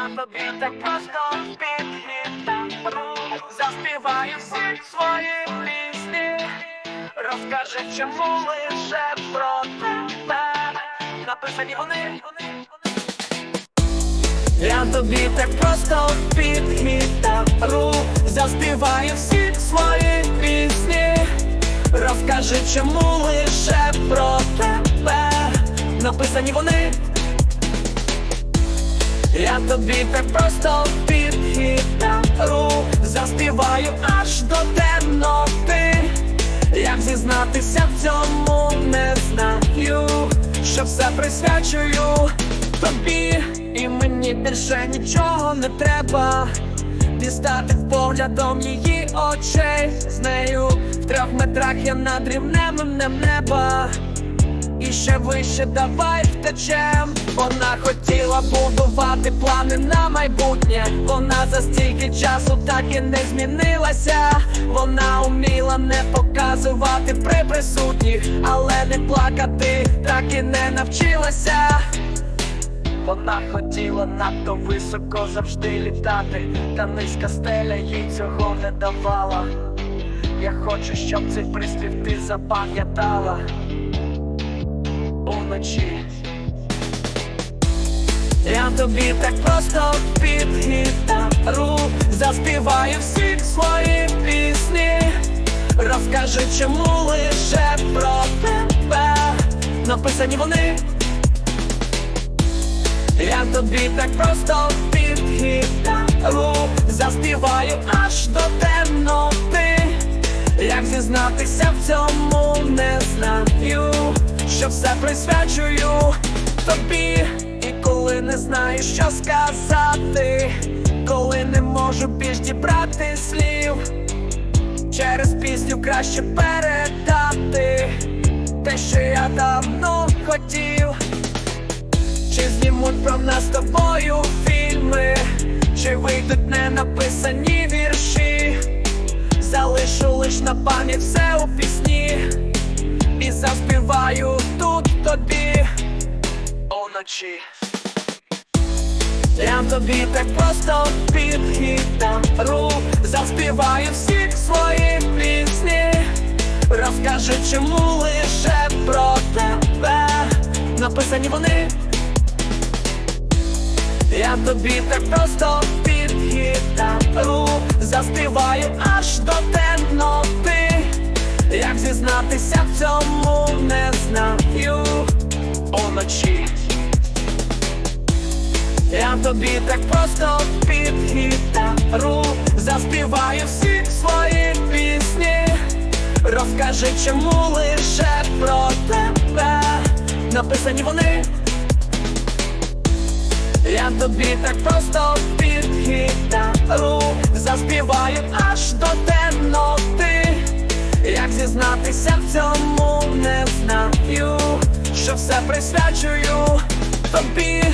Я тобі так просто під гітару Заспіваю всі свої пісні. Розкажи, чому лише про тебе? Написані вони. Я тобі так просто під гітару. Заспіваю всі свої пісні. Розкажи, чому лише про тебе? Написані вони тобі так просто під гітару. Заспіваю аж до темноти. Як зізнатися в цьому не знаю. Що все присвячую тобі. І мені більше нічого не треба. Дістати поглядом її очей. З нею в трьох метрах я над рівнем неба і ще вище давай втечем. Вона хотіла будувати плани на майбутнє. Вона за стільки часу так і не змінилася. Вона уміла не показувати при присутніх, але не плакати так і не навчилася. Вона хотіла надто високо завжди літати, та низька стеля їй цього не давала. Я хочу, щоб цей приспів ти запам'ятала уночі. Я тобі так просто під гітару Заспіваю всі свої пісні. Розкажи, чому лише про тебе. Написані вони. Я тобі так просто під гітару Заспіваю аж до темноти Як зізнатися в цьому не знаю. Що все присвячую тобі, і коли не знаю, що сказати, коли не можу більш дібрати слів, через пісню краще передати те, що я давно хотів, чи знімуть про нас з тобою фільми, чи вийдуть не написані вірші, залишу лиш на пам'ять все у пісні. І заспіваю тут тобі. Уночі. Я тобі так просто під гітару Заспіваю всі свої пісні. Розкажи, чому лише про тебе. Написані вони. Я тобі так просто під гітару Заспіваю аж до темноти. Як зізнатися в цьому не знаю. Уночі. Я тобі так просто під гітару Заспіваю всі свої пісні. Розкажи, чому лише про тебе Написані вони. Я тобі так просто під гітару Заспіваю аж до темноти як зізнатися в цьому не знаю, що все присвячую тобі.